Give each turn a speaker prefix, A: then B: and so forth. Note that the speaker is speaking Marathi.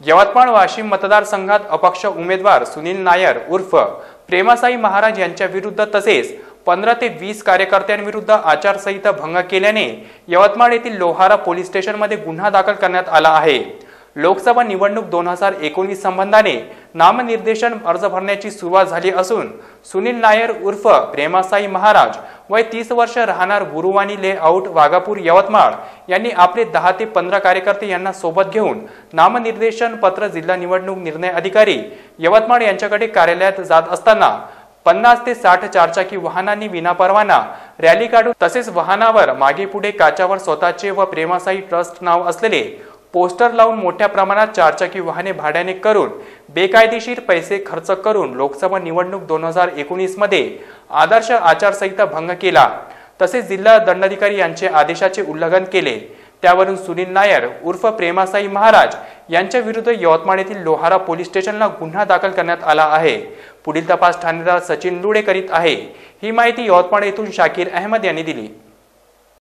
A: यवतमाळ वाशिम मतदारसंघात अपक्ष उमेदवार सुनील नायर उर्फ प्रेमासाई महाराज यांच्या विरुद्ध तसेच पंधरा ते वीस कार्यकर्त्यांविरुद्ध आचारसंहिता भंग केल्याने यवतमाळ येथील लोहारा पोलीस स्टेशनमध्ये गुन्हा दाखल करण्यात आला आहे. लोकसभा निवडणूक दोन हजार एकोणीस संबंधाने नामनिर्देशन अर्ज भरण्याची सुरुवात झाली असून सुनील नायर उर्फ प्रेमासाई महाराज वय तीस वर्ष राहणार गुरुवाणी लेआउट वाघापूर यवतमाळ यांनी आपले दहा ते पंधरा कार्यकर्ते यांना सोबत घेऊन नामनिर्देशन पत्र जिल्हा निवडणूक निर्णय अधिकारी यवतमाळ यांच्याकडे कार्यालयात जात असताना पन्नास ते साठ चारचाकी वाहनांनी विनापरवाना रॅली काढून तसेच वाहनावर मागे पुढे काचावर स्वतःचे व प्रेमासाई ट्रस्ट नाव असलेले पोस्टर लावून मोठ्या प्रमाणात चारचाकी वाहने भाड्याने करून बेकायदेशीर पैसे खर्च करून लोकसभा निवडणूक दोन हजार एकोणीसमध्ये आदर्श आचारसंहिता भंग केला. तसेच जिल्हा दंडाधिकारी यांचे आदेशाचे उल्लंघन केले. त्यावरून सुनील नायर उर्फ प्रेमासाई महाराज यांच्या विरुद्ध यवतमाळ येथील लोहारा पोलीस स्टेशनला गुन्हा दाखल करण्यात आला आहे. पुढील तपास ठाणेदार सचिन लुडे करीत आहे. ही माहिती यवतमाळ येथून शाकीर अहमद यांनी दिली.